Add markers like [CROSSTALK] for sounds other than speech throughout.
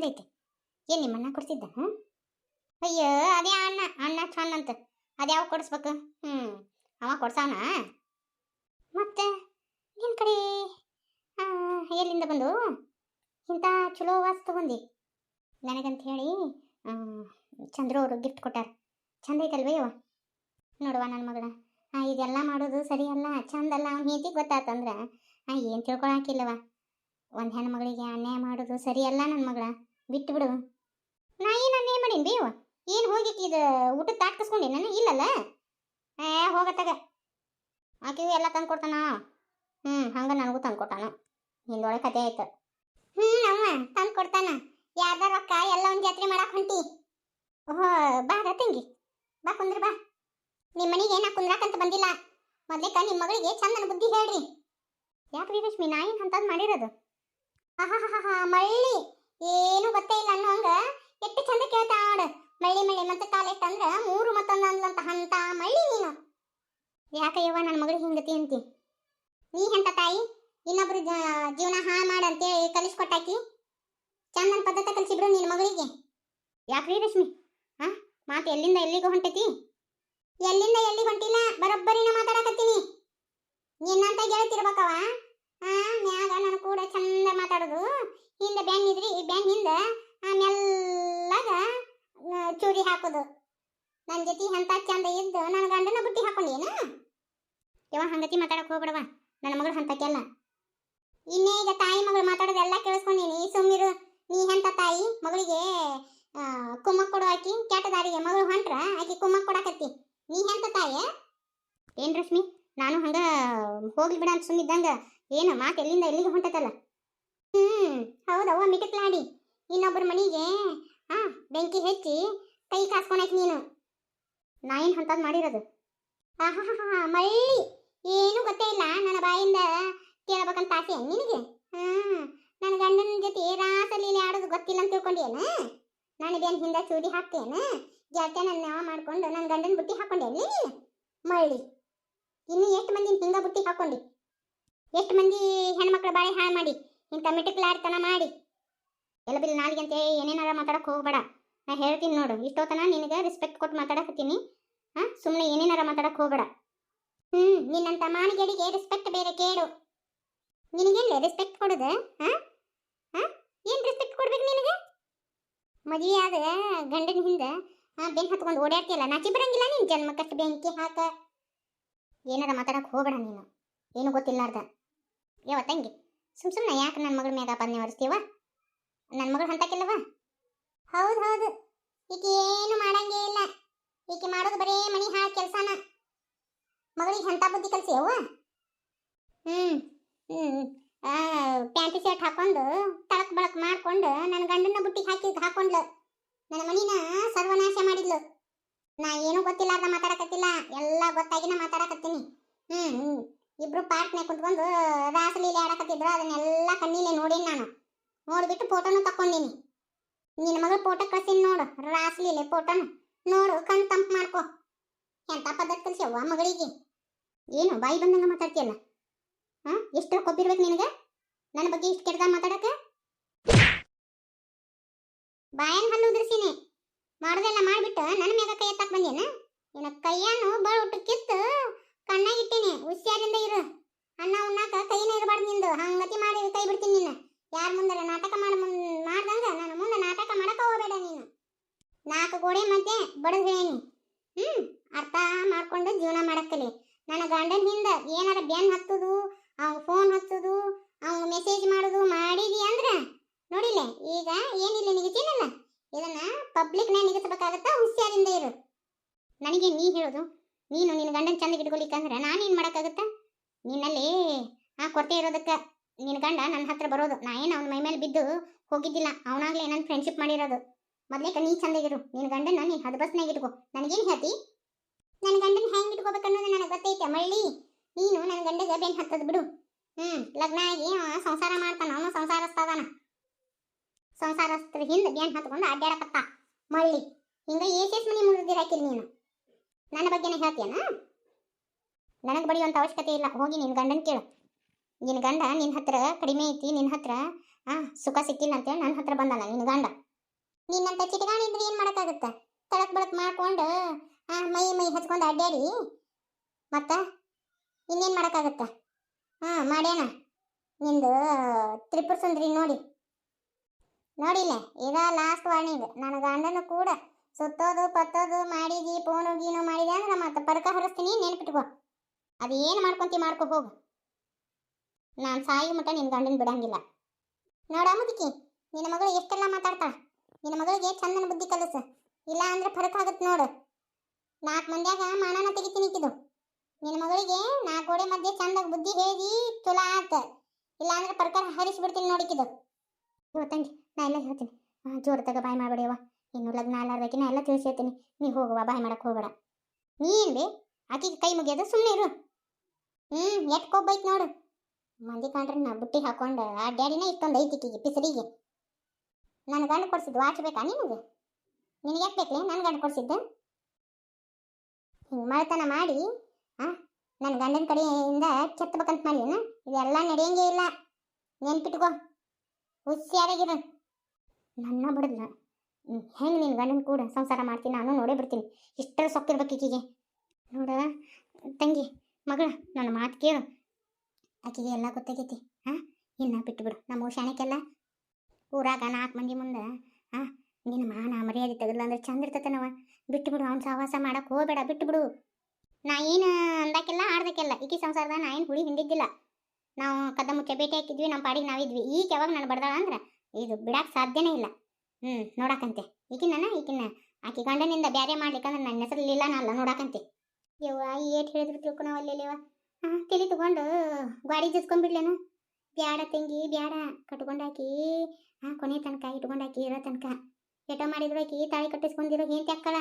ಚಂದ ಏನು ನಿಮ್ಮ ಅಣ್ಣ ಕೊಡ್ತಿದ್ದ ಅಯ್ಯೋ, ಅದೇ ಅಣ್ಣ ಅಣ್ಣ ಚಂದ ಅಂತ. ಅದ್ಯಾವ ಕೊಡಿಸ್ಬೇಕು? ಹ್ಞೂ ಅವ ಕೊಡ್ಸಾನ? ಮತ್ತೆ ನಿನ್ನ ಕಡೆ ಎಲ್ಲಿಂದ ಬಂದು? ಇಂಥ ಚಲೋ ವಾಸ್ ತಗೊಂಡಿ. ನನಗಂತ ಹೇಳಿ ಚಂದ್ರ ಅವರು ಗಿಫ್ಟ್ ಕೊಟ್ಟಾರ. ಚಂದ ಐತಲ್ವೇ ಇವ? ನೋಡುವ ನನ್ನ ಮಗಳ. ಇದೆಲ್ಲ ಮಾಡೋದು ಸರಿ ಅಲ್ಲ ಚಂದ ಅಲ್ಲ ಅವ್ನ ಹೆಂಡತಿಗೆ ಗೊತ್ತಾತಂದ್ರೆ ಏನು ತಿಳ್ಕೊಳಕಿಲ್ಲವ? ಒಂದು ಹೆಣ್ಮಗಳಿಗೆ ಅನ್ಯಾಯ ಮಾಡೋದು ಸರಿಯಲ್ಲ ನನ್ನ ಮಗಳ. ಬಿಟ್ಟು ಬಿಡು ನಾ ಏನು ಅನ್ಯಾಯ ಮಾಡೀನಿ ಬೇವ ಏನು ಹೋಗಿ ಇದು ಊಟದ ತಾಟ್ ಕಸ್ಕೊಂಡೆ ನಾನು? ಇಲ್ಲಲ್ಲ? ಏ ಹೋಗತ್ತಾಗ ಆಕೆಗೂ ಎಲ್ಲ ತಂದು ಕೊಡ್ತಾನ. ಹ್ಞೂ ಹಂಗೆ ನನಗೂ ತಂದು ಕೊಟ್ಟಾನ. ಹಿಂದೊಳಗೆ ಕತೆ ಆಯ್ತು. ಹ್ಞೂ ಅಮ್ಮ, ತಂದು ಕೊಡ್ತಾನ. ಯಾರ್ದ ರೊಕ್ಕ ಎಲ್ಲ ಒಂದು ಜಾತ್ರೆ ಮಾಡಕ್ಕೆ ಹೊಂಟಿ? ಓಹೋ, ಬಾ ತಂಗಿ. ಬಾ ಕುಂದ್ರ ಬಾ. ನಿಮ್ಮ ಮನೆಗೆ ನಾ ಕುಂದ್ರಾಕಂತ ಬಂದಿಲ್ಲ. ಮೊದ್ಲೇಕ ನಿಮ್ಮ ಮಗಳಿಗೆ ಚಂದನ ಬುದ್ಧಿ ಹೇಳ್ರಿ. ಯಾಕ್ರಿ ರಶ್ಮಿ, ನಾ ಏನು ಅಂತದ್ ಮಾಡಿರೋದು? ಆಹಾ ಹಾ ಹಾ ಮಳ್ಳಿ. ಏನು ಗೊತ್ತೇ ಇಲ್ಲ ಅನ್ನೋ ಹಂಗ ಎಷ್ಟು ಚಂದ ಕೇಳ್ತಾ ನೋಡು ಮಳ್ಳಿ ಮಳ್ಳಿ ಮತ್ತೆ ಕಾಲೆಟ್ ಅಂದ್ರ ಮೂರು ಮತ್ತೊಂದು ಅಂದ್ಲಂತ ಹಂತ ಮಳ್ಳಿ ನೀನು. ಯಾಕಯ್ಯವ್ವ ನನ್ನ ಮಗಳಿಗೆ ಹಿಂಗತಿ ಅಂತಿ. ನೀ ಹೆಂತ ತಾಯಿ? ಇನ್ನೊಬ್ರು ಜೀವನ ಹಾಳು ಮಾಡಂತೇಳಿ ಕಲಿಸ್ಕೊಟ್ಟಾಕಿ? ಚಂದನ ಪದ್ಧತಿ ಕಲಿಸಿಬ್ರು ನಿನ್ನ ಮಗಳಿಗೆ. ಯಾಕ್ರಿ ರಶ್ಮಿ? ಹಾ ಮಾತು ಎಲ್ಲಿಂದ ಎಲ್ಲಿಗೆ ಹೊಂಟೈತಿ? ಎಲ್ಲಿಂದ ಎಲ್ಲಿ ಹೊಂಟಿಲ್ಲ? ಬರೋಬ್ಬರಿನ ಮಾತಾಡಕತ್ತೀನಿ. ನಿನ್ನಂತ ಗೆಳತಿರ್ಬೇಕವ ಆ, ಮ್ಯಾಗ ನನ್ನ ಕೂಡ ಚಂದ ಮಾತಾಡೋದು. ಹಿಂದೆ ಬ್ಯಾನ್ ಇದ್ರಿ, ಈ ಬ್ಯಾನ್ ಹಿಂದೆ ಮೆಲ್ಲಗ ಚೂರಿ ಹಾಕೋದು. ನನ್ನ ಜೊತೆ ಅಂತ ಚಂದ ಇದ್ದು ನನ್ನ ಗಂಡನ ಬುಟ್ಟಿ ಹಾಕೊಂಡೇನ ಯವ ಹಂಗತಿ ಮಾತಾಡಕ್ ಹೋಗ್ಬೇಡವ ನನ್ನ ಮಗಳು ಹಂತಕ್ಕೆಲ್ಲ. ಇನ್ನೇ ಈಗ ತಾಯಿ ಮಗಳು ಮಾತಾಡೋದೆಲ್ಲ ಕೇಳಿಸ್ಕೊಂಡೀನಿ. ಸುಮ್ಮಿರು ನೀ ಎಂತ ತಾಯಿ? ಮಗಳಿಗೆ ಕುಮ್ಮಕ್ ಕೊಡು ಆಕಿ, ಕೆಟ್ಟ ದಾರಿಗೆ. ಮಗಳು ಹೊಂಟ್ರ, ಆಕಿ ಕುಮ್ಮಕ್ ಕೊಡಕತ್ತಿ. ನೀ ಎಂತ ತಾಯಿ ಏನ್ ರಶ್ಮಿ? ನಾನು ಹಂಗ ಹೋಗ್ಲಿ ಬಿಡ ಅಂತ ಸುಮ್ಮಿದ್ದಂಗ ಏನು, ಮಾತು ಎಲ್ಲಿಂದ ಎಲ್ಲಿಗೆ ಹೊಂಟತಲ್ಲ? ಹ್ಮ್ ಹೌದವ್ವ ಮಿಟಕ್ಲಾಡಿ ಇನ್ನೊಬ್ಬರ ಮನೆಗೆ, ಹಾ, ಬೆಂಕಿ ಹೆಚ್ಚಿ ಕೈ ಕಾಸ್ಕೊಳಕ್ ನೀನು. ನಾ ಏನ್ ಅಂತದ್ ಮಾಡಿರೋದು. ಆಹಾಹಾ ಮಳ್ಳಿ ಏನೂ ಗೊತ್ತೇ ಇಲ್ಲ, ನನ್ನ ಬಾಯಿಂದ ಕೇಳಬೇಕಂತ ಆಸೆ ನಿನಗೆ? ಹಾ, ನನ್ನ ಗಂಡನ ಜೊತೆ ರಾಸಲೀಲೆ ಆಡೋದು ಗೊತ್ತಿಲ್ಲ ಅಂತ ತಿಳ್ಕೊಂಡೇನು ನಾನು ಬೇನ್ ಹಿಂದೆ ಚೂಡಿ ಹಾಕ್ತೇನ? ಜಾತೆ ನನ್ನ ಮಾಡ್ಕೊಂಡು ನನ್ನ ಗಂಡನ ಬುಟ್ಟಿ ಹಾಕೊಂಡೇನಿ ಮಳ್ಳಿ. ಇನ್ನು ಎಷ್ಟು ಮಂದಿ ಹಿಂಗ ಬುಟ್ಟಿ ಹಾಕೊಂಡಿ? ಎಷ್ಟು ಮಂದಿ ಹೆಣ್ಮಕ್ಳು ಬಾಳೆ ಹಾಳು ಮಾಡಿ? ಇಂಥ ಮಿಟಕ್ಲಾಡ್ತನ ಮಾಡಿ. ಎಲ್ಲ ಬಿಲ್ ನಾಲಿಗೆ ಅಂತ ಏನೇನಾರ ಮಾತಾಡಕ್ಕೆ ಹೋಗ್ಬೇಡ. ನಾ ಹೇಳ್ತೀನಿ ನೋಡು, ಇಷ್ಟೋತನ ನಿನಗೆ ರೆಸ್ಪೆಕ್ಟ್ ಕೊಟ್ಟು ಮಾತಾಡಕತ್ತೀನಿ. ಹಾ ಸುಮ್ಮನೆ ಏನೇನಾರ ಮಾತಾಡಕ್ಕೆ ಹೋಗ್ಬೇಡ. ಹ್ಮ್ ನಿನ್ನಂತ ಮಾನಿಗೆಡಿಗೆ ರೆಸ್ಪೆಕ್ಟ್ ಬೇರೆ ಕೇಳು. ನಿನಗೇನು ರೆಸ್ಪೆಕ್ಟ್ ಕೊಡೋದು? ಹಾ? ಹಾ? ಏನ್ ರೆಸ್ಪೆಕ್ಟ್ ಕೊಡ್ಬೇಕು ನಿನಗೆ? ಮದುವೆ ಆದ ಗಂಡನ ಹಿಂದೆ ಬೆಂಕಿ ಹತ್ಕೊಂಡು ಓಡಾಡ್ತಿಯಲ್ಲ ನಾಚಿ ಬರಂಗಿಲ್ಲ ನಿನ್? ಜನ್ಮಕ್ಕಷ್ಟು ಬೆಂಕಿ ಹಾಕ. ಏನಾರ ಮಾತಾಡಕ್ಕೆ ಹೋಗ್ಬೇಡ ನೀನು. ಏನು ಗೊತ್ತಿಲ್ಲಾರ್ದ. ಯಾವ ತಂಗಿ? ಸುಮ್ ಸುಮ್ಮನೆ ಯಾಕೆ ನನ್ನ ಮಗಳ ಮ್ಯಾಗ ಬಂದು ಹೊರಿಸ್ತೀವ ನನ್ನ ಮಗಳು ಹಂತಕ್ಕಿಲ್ಲವ? ಹೌದು ಹೌದು. ಈಕೆ ಏನು ಮಾಡಂಗೇ ಇಲ್ಲ. ಈಕೆ ಮಾಡೋದು ಬರೇ ಮನಿ ಹಾಳು ಕೆಲಸನ. ಮಗಳಿಗೆ ಹಂತ ಬುದ್ಧಿ ಕಲ್ಸಿ ಅವ್ವ? ಹ್ಮ್ ಹ್ಮ್ ಪ್ಯಾಂಟ್, ಶರ್ಟ್ ಹಾಕೊಂಡು ತಳಕ್ ಬಳಕ್ ಮಾಡ್ಕೊಂಡು ನನ್ನ ಗಂಡನ ಬುಟ್ಟಿಗೆ ಹಾಕಿ ಹಾಕೊಂಡ್ಲು. ನನ್ನ ಮನಿನ ಸರ್ವನಾಶ ಮಾಡಿದ್ಲು. ನಾ ಏನು ಗೊತ್ತಿಲ್ಲಾರ್ದ ಮಾತಾಡಕತ್ತಿಲ್ಲ. ಎಲ್ಲ ಗೊತ್ತಾಗಿನ ಮಾತಾಡಕತ್ತೀನಿ. ಹ್ಮ್ ಹ್ಮ್. ಇಬ್ರು ಪಾರ್ಟ್ನೆ ಕುಂತ್ಕೊಂಡು ರಾಸಲೀಲೆ ಆಡಕತ್ತಿದ್ರು, ಅದನ್ನೆಲ್ಲ ಕಣ್ಣೀಲೆ ನೋಡೀನಿ ನಾನು. ನೋಡ್ಬಿಟ್ಟು ಫೋಟೋನು ತಕೊಂಡಿನಿ ನಿನ್ನ ಮಗಳ ಫೋಟೋ ಕಳ್ಸೀನಿ ನೋಡು ರಾಸಲೀಲೆ ಫೋಟೋನು ನೋಡು ಕಣ್ ತಂಪ್ ಮಾಡ್ಕೊ. ಎಂತ ಪದ್ಧತಿ ಕಲಿಸ್ಯವ್ವ ಮಗಳಿಗೆ? ಏನು, ಬಾಯಿ ಬಂದಂಗ ಮಾತಾಡ್ತೀಯಲ್ಲ? ಹಾ ಎಷ್ಟು ಕೊಬ್ಬಿರ್ಬೇಕು ನಿನಗೆ? ನನ್ನ ಬಗ್ಗೆ ಇಷ್ಟು ಕೆಟ್ಟದ ಮಾತಾಡಕ? ಬಾಯನ್ ಹಲ್ಲು ಉದ್ರಸೀನಿ. ಮಾಡೋದೆಲ್ಲ ಮಾಡಿಬಿಟ್ಟು ನನ್ನ ಮೇಗ ಕೈ ಎತ್ತಕ್ ಬಂದೇನ? ನಿನ್ನ ಕೈಯನ್ನು ಬಳ ಕಿತ್ತು ಕಣ್ಣಾಗಿಟ್ಟೀನಿ ಹುಷಾರಿಂದ ಇರು. ಅನ್ನ ಉಣ್ಣಾಕ ಕೈನೇ ಇರಬಾರ್ದು ನಿಂದು. ಹಂಗತಿ ಮಾಡಿ ಕೈ ಬಿಡ್ತೀನಿ ನಿನ್ನ. ಯಾರ ಮುಂದರ ನಾಟಕ ಮಾಡ ಮಾಡ್ದಂಗ ನಾನು ಮುಂದೆ ನಾಟಕ ಮಾಡಕ ಹೋಗಬೇಡ ನೀನು. ನಾಲ್ಕು ಗೋಡೆ ಮತ್ತೆ ಬಡದ್ ಹೇಳೀನಿ. ಹ್ಮ್, ಅರ್ಥ ಮಾಡ್ಕೊಂಡು ಜೀವನ ಮಾಡಕ್ಕಲಿ. ನನ್ನ ಗಂಡನ ಹಿಂದ ಏನಾರ ಬೆನ್ ಹತ್ತುದು, ಅವ್ ಫೋನ್ ಹತ್ತುದು, ಅವ್ ಮೆಸೇಜ್ ಮಾಡುದು ಮಾಡಿದಿ ಅಂದ್ರ ನೋಡಿಲ್ಲ ಈಗ ಏನಿಲ್ಲ ನಿಗತಿನಲ್ಲ ಇದನ್ನ ಪಬ್ಲಿಕ್ನ ನಿಗಸಬೇಕಾಗತ್ತ ಹುಷಾರಿಂದ ಇರು. ನನಗೆ ನೀ ಹೇಳೋದು ನೀನು ನಿನ್ನ ಗಂಡನ ಚಂದ ಇಟ್ಕೊಲಿಕ್ಕಂದ್ರೆ ನಾನೇನು ಮಾಡೋಕ್ಕಾಗತ್ತ? ನಿನ್ನಲ್ಲಿ ಆ ಕೊರತೆ ಇರೋದಕ್ಕೆ ನಿನ್ನ ಗಂಡ ನನ್ನ ಹತ್ರ ಬರೋದು. ನಾ ಏನು ಅವನ ಮೈ ಮೇಲೆ ಬಿದ್ದು ಹೋಗಿದ್ದಿಲ್ಲ. ಅವನಾಗ್ಲೇ ನನ್ನ ಫ್ರೆಂಡ್ಶಿಪ್ ಮಾಡಿರೋದು. ಮೊದಲೇ ನೀ ಚಂದಾಗಿರು ನಿನ್ನ ಗಂಡನ ನೀನು ಹದಬಸ್ನಾಗ ಇಟ್ಕೋ. ನನಗೇನು ಹೇಳ್ತಿ? ನನ್ನ ಗಂಡನ ಹೆಂಗೆ ಇಟ್ಕೋಬೇಕು ಅನ್ನೋದು ನನಗೆ ಗೊತ್ತೈತೆ ಮಳ್ಳಿ. ನೀನು ನನ್ನ ಗಂಡಗೆ ಬೆನ್ ಹತ್ತದ ಬಿಡು. ಹ್ಮ್ ಲಗ್ನ ಆಗಿ ಸಂಸಾರ ಮಾಡ್ತಾನ. ಅವನು ಸಂಸಾರಸ್ತದಾನ ಸಂಸಾರಸ್ತ್ರ ಹಿಂದೆ ಗೇನ್ ಹತ್ಕೊಂಡು ಅಡ್ಡಾಡಕತ್ತ ಮಳ್ಳಿ, ಹಿಂಗ ಏಸೇಸ್ ಮನಿ ಮುಗಿದಿರಾಕಿಲ್ಲ ನೀನು. ನನ್ನ ಬಗ್ಗೆನೇ ಹೇಳ್ತೀಯನ? ನನಗೆ ಬಡಿಯುವಂಥ ಅವಶ್ಯಕತೆ ಇಲ್ಲ. ಹೋಗಿ ನಿನ್ನ ಗಂಡನ ಕೇಳು. ನಿನ್ನ ಗಂಡ ನಿನ್ನ ಹತ್ರ ಕಡಿಮೆ ಐತಿ ನಿನ್ನ ಹತ್ರ, ಆ, ಸುಖ ಸಿಕ್ಕಿಲ್ಲ ಅಂತೇಳಿ ನನ್ನ ಹತ್ರ ಬಂದಾನ ನಿನ್ನ ಗಂಡ. ನಿನ್ನಂತ ಚಿಟಗಾಣಿ ಇದ್ರೆ ಏನು ಮಾಡೋಕ್ಕಾಗುತ್ತೆ? ತಳಕ್ ಬಳಕ್ ಮಾಡ್ಕೊಂಡು, ಆ, ಮೈ ಮೈ ಹಚ್ಕೊಂಡು ಅಡ್ಡಾಡಿ ಮತ್ತೆ ಇನ್ನೇನು ಮಾಡೋಕ್ಕಾಗತ್ತೆ? ಹಾಂ ಮಾಡ್ಯಾನ. ನಿಂದು ತ್ರಿಪುರ ಸುಂದ್ರಿ ನೋಡಿ. ನೋಡಿಲ್ಲ ಈಗ ಲಾಸ್ಟ್ ವಾರ್ನಿಂಗ್ ನನ್ನ ಗಂಡನೂ ಕೂಡ ಸುತ್ತೋದು, ಪತ್ತೋದು ಮಾಡಿದಿ ಫೋನು ಗೀನು ಮಾಡಿದೆ ಅಂದ್ರೆ ಮತ್ತೆ ಪರಕ ಹರಿಸ್ತೀನಿ, ನೆನ್ಪಿಟ್ಕೋ. ಅದು ಏನು ಮಾಡ್ಕೊಂತಿ ಮಾಡ್ಕೊ ಹೋಗು. ನಾನು ಸಾಯಿ ಮಟ್ಟ ನಿನ್ನ ಗಂಡನ ಬಿಡಂಗಿಲ್ಲ. ನೋಡ ಮುದುಕಿ, ನಿನ್ನ ಮಗಳು ಎಷ್ಟೆಲ್ಲ ಮಾತಾಡ್ತಾಳ ನಿನ್ನ ಮಗಳಿಗೆ ಚಂದನ ಬುದ್ಧಿ ಕಲಸ. ಇಲ್ಲ ಅಂದ್ರೆ ಫರಕ್ ಆಗುತ್ತೆ ನೋಡು. ನಾಲ್ಕು ಮಂದ್ಯಾಗ ಮಾನನ ತೆಗಿತೀನಿ ಇಕ್ಕಿದು ನಿನ್ನ ಮಗಳಿಗೆ ನಾಲ್ಕು ಗೋಡೆ ಮಧ್ಯೆ ಚಂದಾಗ ಬುದ್ಧಿ ಹೇಳಿ ತುಲಾ ಆತ. ಇಲ್ಲ ಅಂದ್ರೆ ಬಿಡ್ತೀನಿ ಹರಿಸ್ಬಿಡ್ತೀನಿ ನೋಡಿಕಿದು ಇವತ್ತಂಗೆ ನಾ ಎಲ್ಲ ಹೇಳ್ತೀನಿ. ಜೋರ ತಗ ಬಾಯ್ ಮಾಡಬೇಡಿಯವ ಇನ್ನು ಲಗ್ನ ಅಲ್ಲಾರ್ದಕ್ಕೆ ಎಲ್ಲ ತಿಳಿಸಿರ್ತೀನಿ ನೀ ಹೋಗುವ, ಬಾಯ್ ಮಾಡಕ್ಕೆ ಹೋಗಬೇಡ. ನೀನ್ ಬಿ, ಆಕಿಗೆ ಕೈ ಮುಗಿಯೋದು ಸುಮ್ಮನೆ ಇರು. ಹ್ಞೂ ಎಟ್ ಕೊಬ್ಬೈತ್ ನೋಡು. ಮಂದಿ ಕಂಡ್ರೆ ನಾ ಬುಟ್ಟಿ ಹಾಕೊಂಡು, ಆ ಡ್ಯಾಡಿನ ಇಷ್ಟೊಂದು ಐತಿಕ್ಕಿಗೆ ಪಿಸರಿಗೆ. ನನ್ನ ಗಂಡ ಕೊಡ್ಸಿದ್ದು ವಾಚ್ ಬೇಕಾ ನಿನಗೆ? ನಿನಗೆ ಯಾಕೆ ಬೇಕಲೇ ನನ್ನ ಗಂಡ ಕೊಡ್ಸಿದ್ದು? ಹಿಂಗೆ ಮಾಡ್ತನ ಮಾಡಿ, ಆ ನನ್ನ ಗಂಡನ ಕಡೆಯಿಂದ ಕೆತ್ತಬೇಕಂತ ಮಾಡಿನ ಇದೆಲ್ಲ ನಡೆಯಂಗೇ ಇಲ್ಲ. ನೆನ್ಪಿಟ್ಕೋ. ಹುಷಾರಾಗಿರು. ನನ್ನ ಬಿಡಲ್ಲ ಹೆಂಗೆ ನಿನ್ನ ಗಂಡನ ಕೂಡ ಸಂಸಾರ ಮಾಡ್ತೀನಿ, ನಾನು ನೋಡೇ ಬಿಡ್ತೀನಿ ಇಷ್ಟರ ಸೊಕ್ಕಿರ್ಬೇಕು ಈಕಿಗೆ. ನೋಡ, ತಂಗಿ, ಮಗಳ, ನನ್ನ ಮಾತು ಕೇಳು. ಆಕಿಗೆ ಎಲ್ಲ ಗೊತ್ತಾಗೈತಿ ಹಾಂ ಇನ್ನ ಬಿಟ್ಟು ಬಿಡು ನಮ್ಮ ಶಾಣಕ್ಕೆಲ್ಲ ಊರಾಗ ನಾಲ್ಕು ಮಂದಿ ಮುಂದೆ ಹಾಂ ನಿನ್ನ ಮಾನ ಮರ್ಯಾದೆ ತೆಗಲ್ಲ ಅಂದ್ರೆ ಚಂದ ಇರ್ತತನವ. ಬಿಟ್ಟು ಬಿಡು ಅವ್ನ ಸಹವಾಸ ಮಾಡಕ್ಕೆ ಹೋಗಬೇಡ ಬಿಟ್ಟು ಬಿಡು ನಾ ಏನು ಅಂದಾಕೆಲ್ಲ ಆಡ್ದಕ್ಕೆಲ್ಲ ಈಕಿ ಸಂಸಾರದ ನಾ ಏನು ಹುಳಿ ಹಿಂದಿದ್ದಿಲ್ಲ ನಾವು ಕದ ಮುಚ್ಚ ಭೇಟಿ ಹಾಕಿದ್ವಿ, ನಮ್ಮ ಪಾಡಿಗೆ ನಾವಿದ್ವಿ. ಈಗ ಯಾವಾಗ ನಾನು ಬಡ್ದಾಳ ಅಂದ್ರೆ, ಇದು ಬಿಡಕ್ಕೆ ಸಾಧ್ಯನೇ ಇಲ್ಲ. ಹ್ಞೂ ನೋಡಾಕಂತೆ. ಈಕಿನ ಈಕಿನ ಆಕಿ ಗಂಡನಿಂದ ಬ್ಯಾರೆ ಮಾಡ್ಲಿಕ್ಕಂದ್ರೆ ನನ್ನ ಹೆಸರಲ್ಲಿಲ್ಲ ನಾ ಅಲ್ಲ, ನೋಡಾಕಂತೆ. ಯವ್ವ ಏಟ್ ಹೇಳಿದ್ರು ತಿಳ್ಕೊ ನಾವು ಅಲ್ಲೆಲ್ಲವ ಹಾಂ ತಲೆ ತಗೊಂಡು ಗಾಡಿ ಜಸ್ಕೊಂಡ್ಬಿಡ್ಲೇನ? ಬ್ಯಾಡ ತಂಗಿ, ಬ್ಯಾಡ. ಕಟ್ಕೊಂಡಾಕಿ ಹಾಂ ಕೊನೆ ತನಕ, ಇಟ್ಕೊಂಡಾಕಿ ಇರೋ ತನಕ. ಏಟೋ ಮಾಡಿದ್ರು ಆಕಿ, ತಾಳಿ ಕಟ್ಟಿಸ್ಕೊಂಡಿರೋ ಏನ್ ಅಕ್ಕಳ.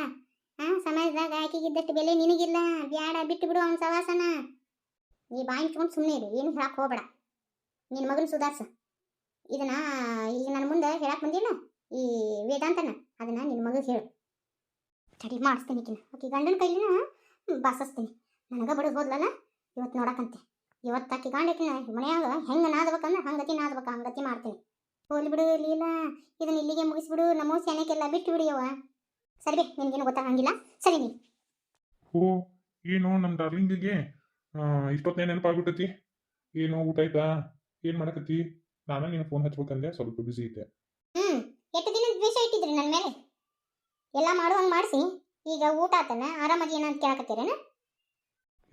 ಹಾಂ ಸಮಾಜದಾಗ ಆಕಿಗಿದ್ದಷ್ಟು ಬೆಲೆ ನಿನಗಿಲ್ಲ. ಬ್ಯಾಡ ಬಿಟ್ಟು ಬಿಡು ಅವ್ನ ಸವಾಸನ. ನೀ ಬಾಯಿ ಮುಚ್ಕೊಂಡು ಸುಮ್ಮನೆ ಇರು, ಏನು ಹೇಳಕ್ ಹೋಗ್ಬೇಡ. ನಿನ್ನ ಮಗನ ಸುಧಾರ್ಸ. ಇದನ್ನ, ಈಗ ನನ್ನ ಮುಂದೆ ಹೇಳಕ್ ಬಂದಿಲ್ಲ? ಈ ವೇದಾಂತನ ಅದನ್ನ ನಿನ್ನ ಮಗಗೆ ಹೇಳು. ತಡಿ ಮಾಡಿಸ್ತೀನಿ ಕಿನ್ನ ಓಕೆ ಗಂಡನ ಕೈಲಿನ ಬಾಸಿಸ್ತೀನಿ ನನಗೆ ಬಡದು ಹೋದ್ಲಲ್ಲ ಇವತ್ತು ನೋಡಕಂತೆ. ಇವತ್ತು ಆಕೆ ಗಾಂಡಕಿನ ಮನೆಯಾಗ ಹೆಂಗೆ ನಾದ್ಬೇಕಂದ್ರೆ ಹಂಗತಿ ನಾದ್ಬೇಕು, ಹಂಗತಿ ಮಾಡ್ತೀನಿ. ಹೋಲಿ ಬಿಡು ಲೀಲ, ಇದನ್ನ ಇಲ್ಲಿಗೆ ಮುಗಿಸ್ಬಿಡು, ನಮ್ಮ ಸೆನೆಕ್ಕೆಲ್ಲ ಬಿಟ್ಟು ಬಿಡಿಯವ ಸರಿ ಬೇ, ನಿನಗೇನು ಗೊತ್ತಾಗಂಗಿಲ್ಲ. ಸರಿ ನೀ. ಓ ಏನು ನಮ್ಮ ಡಾರ್ಲಿಂಗಿಗೆ ಇಷ್ಟೊತ್ತನೇ ನೆನಪಾಗ್ಬಿಟ್ಟತಿ? ಏನು ಊಟ ಆಯ್ತಾ? ಏನು ಮಾಡಕತ್ತಿ? ನಾನು ನಿನ್ನ ಫೋನ್ ಹಚ್ಬೇಕಂದೆ, ಸ್ವಲ್ಪ ಬ್ಯುಸಿ ಇದ್ದೆ ಹ್ಮ್ ಎಷ್ಟು ದಿನ ದ್ವೇಷ ಇಟ್ಟಿದ್ರಿ ನನ್ನ ಮೇಲೆ? ಎಲ್ಲ ಮಾಡುವಂಗೆ ಮಾಡಿಸಿ. ಈಗ ಊಟ ಆತನ ಆರಾಮಾಗಿ ಏನಂತ ಕೇಳಕತ್ತೀರೇನ?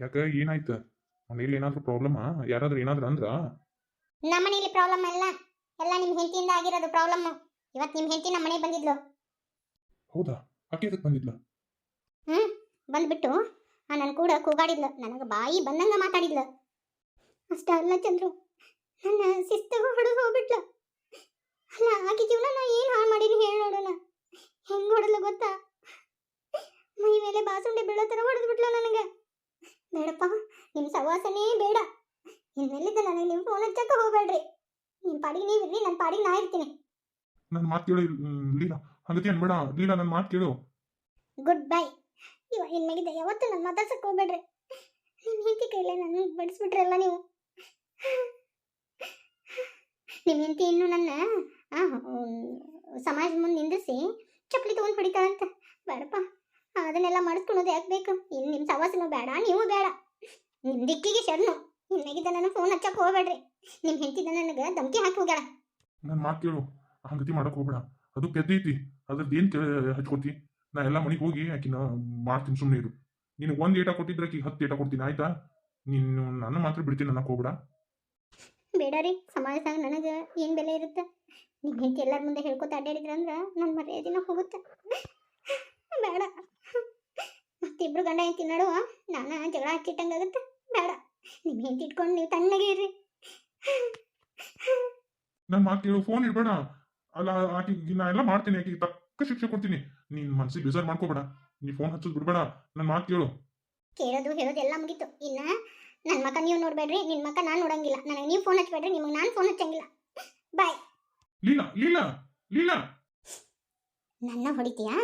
ಯಾಕೆ ಏನಾಯ್ತು? ಮನೇಲಿ ಏನಾದರೂ ಪ್ರಾಬ್ಲಮ್ ಯಾರಾದ್ರೂ ಏನಾದ್ರು ಅಂದ್ರ? ನಮ್ಮ ಮನೇಲಿ ಪ್ರಾಬ್ಲಮ್ ಎಲ್ಲ ಎಲ್ಲ ನಿಮ್ಮ ಹೆಂಡತಿಯಿಂದ ಆಗಿರೋದು ಪ್ರಾಬ್ಲಮ್ ಇವತ್ತು ನಿಮ್ಮ ಹೆಂಡತಿ ನಮ್ಮ ಮನೆಗೆ ಬಂದಿದ್ಲು. ಹೌದಾ? ಅಕ್ಕಿ ಅದಕ್ಕೆ ಬಂದಿದ್ಲು? ಹ್ಮ್ ಬಂದ್ಬಿಟ್ಟು ಆ ನನ್ನ ಕೂಡ ಕೂಗಾಡಿದ್ಲು. ನನಗೆ ಬಾಯಿ ಬಂದಂಗ ಮಾತಾಡಿದ್ಲು. ಅಷ್ಟ ಅಲ್ಲ ಚಂದ್ರು. ನನ್ನ ಶಿಸ್ತಿಗೂ ಹೊಡೆದು ಹೋಗ್ಬಿಟ್ಲು. ಅಲ್ಲ ಆಕೆ ಜೀವನ ನಾ ಏನು ಹಾಳು ಮಾಡೀನಿ ಹೇಳಿ ನೋಡೋಣ ಹೆಂಗ್ ಹೊಡೆದ್ಲು ಗೊತ್ತಾ? ಮೈ ಮೇಲೆ ಬಾಸುಂಡೆ ಬೀಳೋ ಥರ ಹೊಡೆದು ಬಿಟ್ಲ ನನಗೆ. ಬೇಡಪ್ಪ ನಿಮ್ಮ ಸವಾಸನೇ ಬೇಡ. ಇನ್ಮೇಲಿದ್ದ ನನಗೆ ನಿಮ್ಮ ಫೋನ್ ಹಚ್ಚಕ್ಕೆ ಹೋಗಬೇಡ್ರಿ. ನಿಮ್ಮ ಪಾಡಿಗೆ ನೀವು ಇರ್ರಿ ನನ್ನ ಪಾಡಿಗೆ ನಾ ಇರ್ತೀನಿ. ನನ್ನ ಮಾತು ಕೇಳು ಲೀಲಾ. ಹಂಗತಿ ಅನ್ಬೇಡ. ಲೀಲಾ ನನ್ನ ಮಾತು ಕೇಳು. ಗುಡ್ ಬೈ ಇವ ಇನ್ಮೇಲಿದ್ದ ಯಾವತ್ತೂ ನನ್ನ ಮಾತಾಡ್ಸಕ್ಕೆ ಹೋಗಬೇಡ್ರಿ. ನಿಮ್ಮ ಹೆಂಡತಿ ಕೈಲೇ ನನ್ನ ಬಡಿಸ್ಬಿಟ್ರಲ್ಲ ನೀವು? ನಿಮ್ಮ ಹೆಂಡತಿ ಇನ್ನು ನನ್ನ ಸಮಾಜ ಮುಂದೆ ನಿಂದಿಸಿ ಚಪ್ಪಲಿ ತೊಗೊಂಡು ಹೊಡಿತಾಳಂತ. ಬೇಡಪ್ಪ, ಅದನ್ನೆಲ್ಲ ಮಾಡಿಸ್ಕೊಳೋದು ಯಾಕೆ ಬೇಕು? ಇನ್ನು ನಿಮ್ಮ ಸವಾಸನೂ ಬೇಡ, ನೀವು ಬೇಡ. ನಿಮ್ಮ ದಿಕ್ಕಿಗೆ ಶರಣು. ಇನ್ನಾಗಿದ್ದ ನನ್ನ ಫೋನ್ ಹಚ್ಚಕ್ಕೆ ಹೋಗ್ಬೇಡ್ರಿ. ನಿಮ್ಮ ಹೆಂಡತಿದ ನನಗೆ ಧಮಕಿ ಹಾಕಿ ಹೋಗ್ಯಾಳ. ನನ್ನ ಮಾತು ಕೇಳು ಹಂಗತಿ ಮಾಡಕ್ಕೆ ಹೋಗ್ಬೇಡ. ಅದು ಪೆದ್ದೈತಿ ಅದ್ರದ್ದು ಏನು ಹಚ್ಕೋತಿ? ನಾ ಎಲ್ಲ ಮನೆಗೆ ಹೋಗಿ ಆಕಿನ ಮಾಡ್ತೀನಿ ಸುಮ್ಮನೆ ಇರು. ನಿನಗೆ ಒಂದು ಏಟ ಕೊಟ್ಟಿದ್ರೆ ಆಕಿಗೆ ಹತ್ತು ಏಟ ಕೊಡ್ತೀನಿ, ಆಯ್ತಾ? ನೀನು ನಾನು ಮಾತ್ರ ಬಿಡ್ತೀನಿ ಅನ್ನಕ್ಕೆ ಹೋಗ್ಬೇಡ. ಬೇಡ ರೀ ಸಮಾಜದಾಗ ನನಗೆ ಏನು ಬೆಲೆ ಇರುತ್ತೆ? ನಿಮ್ಮ ಹೆಂಡತಿ ಎಲ್ಲರ ಮುಂದೆ ಹೇಳ್ಕೊತ ಅಡ್ಡಾಡಿದ್ರ ಅಂದ್ರೆ ನನ್ನ ಮರ್ಯಾದಿನ ಹೋಗುತ್ತೆ. ಬೇಡ. ಮತ್ತಿಬ್ರು ಗಂಡ ಹೆಂಡತಿ ನಡುವ ನಾನು ಜಗಳ ಹಚ್ಚಿಟ್ಟಂಗಾಗುತ್ತೆ ಬೇಡ. ನಿಮ್ಮ ಹೆಂಡತಿ ಇಟ್ಕೊಂಡು ನೀವು ತಣ್ಣಗೆ ಇರ್ರಿ. ನನ್ನ ಮಾತು ಕೇಳು ಫೋನ್ ಇಡ್ಬೇಡ. ಅಲ್ಲ ಆಕಿಗೆ ನಾ ಎಲ್ಲ ಮಾಡ್ತೀನಿ ಆಕಿಗೆ ತಕ್ಕ ಶಿಕ್ಷೆ ಕೊಡ್ತೀನಿ. ನೀನ್ ಮನ್ಸಿಗೆ ಬೇಜಾರ್ ಮಾಡ್ಕೋಬೇಡ. ನೀ ಫೋನ್ ಹಚ್ಚೋದು ಬಿಡ್ಬೇಡ. ನನ್ನ ಮಾತು ಕೇಳು. ಕೇಳೋದು ಹೇಳೋದು ಎಲ್ಲ ಮುಗಿತು. ಇನ್ನ ನನ್ನ ಮಕ್ಕ ನೀವು ನೋಡಬೇಡ್ರಿ ನಿನ್ನ ಮಕ್ಕ ನಾನು ನೋಡಂಗಿಲ್ಲ. ನನಗೆ ನೀವು ಫೋನ್ ಹಚ್ಚಬೇಡ್ರಿ ನಿಮಗೆ ನಾನು ಫೋನ್ ಹಚ್ಚಂಗಿಲ್ಲ. ಬಾಯ್ ಲೀಲಾ ಲೀಲಾ ಲೀಲಾ. ನನ್ನ ಹೊಡಿತೀಯಾ?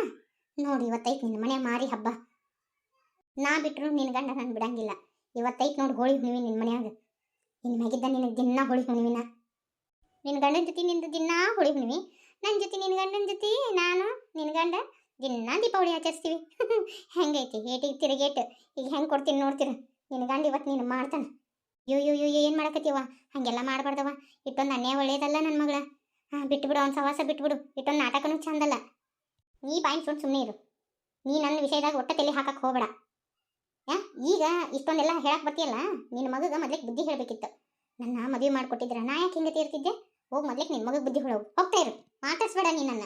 ನೋಡಿ ಇವತ್ತೈತ್ ನಿನ್ನ ಮನೆ ಮಾರಿ ಹಬ್ಬ. ನಾ ಬಿಟ್ರು ನಿನ್ನ ಗಂಡ ನಾನು ಬಿಡಂಗಿಲ್ಲ. ಇವತ್ತೈತ್ ನೋಡಿ ಹೋಳಿ ಹುಣ್ಣಿಮೆ ನಿನ್ನ ಮನ್ಯಾಗ. ನಿನ್ನ ಮ್ಯಾಗಿದ್ದ ನಿನ್ನ ದಿನ ಹೋಳಿ ಹುಣ್ಣಿಮೆನ? ನಿನ್ನ ಗಂಡನ ಜೊತೆ ನಿಂದು ದಿನಾ ಹೋಳಿ ಹುಣ್ಣಿಮೆ? ನನ್ನ ಜೊತೆ ನಿನ್ನ ಗಂಡನ ಜೊತೆ ನಾನು ನಿನ್ನ ಗಂಡ ದಿನಾ ದೀಪಾವಳಿ ಆಚರಿಸ್ತೀವಿ. [LAUGHS] ಹೆಂಗೈತಿ ಏಟಿಗೆ ತಿರುಗೇಟು. ಈಗ ಹೆಂಗೆ ಕೊಡ್ತೀನಿ ನೋಡ್ತೀರ? ನಿನ್ನ ಗಂಡ ಇವತ್ತು ನೀನು ಮಾಡ್ತಾನೆ. ಯೋ ಯೋ ಯೋ ಏನು ಮಾಡಕತ್ತೀವ? ಹಾಗೆಲ್ಲ ಮಾಡಬಾರ್ದವ ಇಟ್ಟೊಂದು ಅನ್ಯಾಯ ಒಳ್ಳೇದಲ್ಲ ನನ್ನ ಮಗಳ. ಹಾಂ, ಬಿಟ್ಬಿಡು, ಅವ್ನ ಸವಾಸ ಬಿಟ್ಬಿಡು. ಇಟ್ಟೊಂದು ನಾಟಕನೂ ಚಂದಲ್ಲ. ನೀ ಬಾಯಿ ಸುಮ್ಮನೆ ಸುಮ್ಮನೆ ಇರು. ನೀ ನನ್ನ ವಿಷಯದಾಗ ಒಟ್ಟ ತಲೆ ಹಾಕಕ್ಕೆ ಹೋಗಬೇಡ. ಯಾ, ಈಗ ಇಷ್ಟೊಂದೆಲ್ಲ ಹೇಳಕ್ ಬರ್ತೀಯಲ್ಲ? ನಿನ್ನ ಮಗಗೆ ಮೊದ್ಲಿಗೆ ಬುದ್ಧಿ ಹೇಳಬೇಕಿತ್ತು. ನನ್ನ ಮದುವೆ ಮಾಡಿಕೊಟ್ಟಿದ್ರ. ನಾ ಯಾಕೆ ಹಿಂಗೆ ತೀರ್ತಿದ್ದೆ? ಹೋಗಿ ಮೊದ್ಲಿಗೆ ನಿನ್ನ ಮಗಗೆ ಬುದ್ಧಿ ಹೇಳೋ ಹೋಗ್ತಾ ಇರು. ಮಾತಾಡ್ಸ್ಬೇಡ ನೀ ನನ್ನ.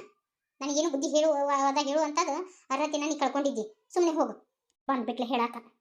ನನಗೇನು ಬುದ್ಧಿ ಹೇಳು ಅದಾಗ ಹೇಳು ಅಂತದು ಅರ್ಹತೆನ ನೀ ಕಳ್ಕೊಂಡಿದ್ದಿ. ಸುಮ್ಮನೆ ಹೋಗು. ಬಂದ್ಬಿಟ್ಲೆ ಹೇಳಾಕ.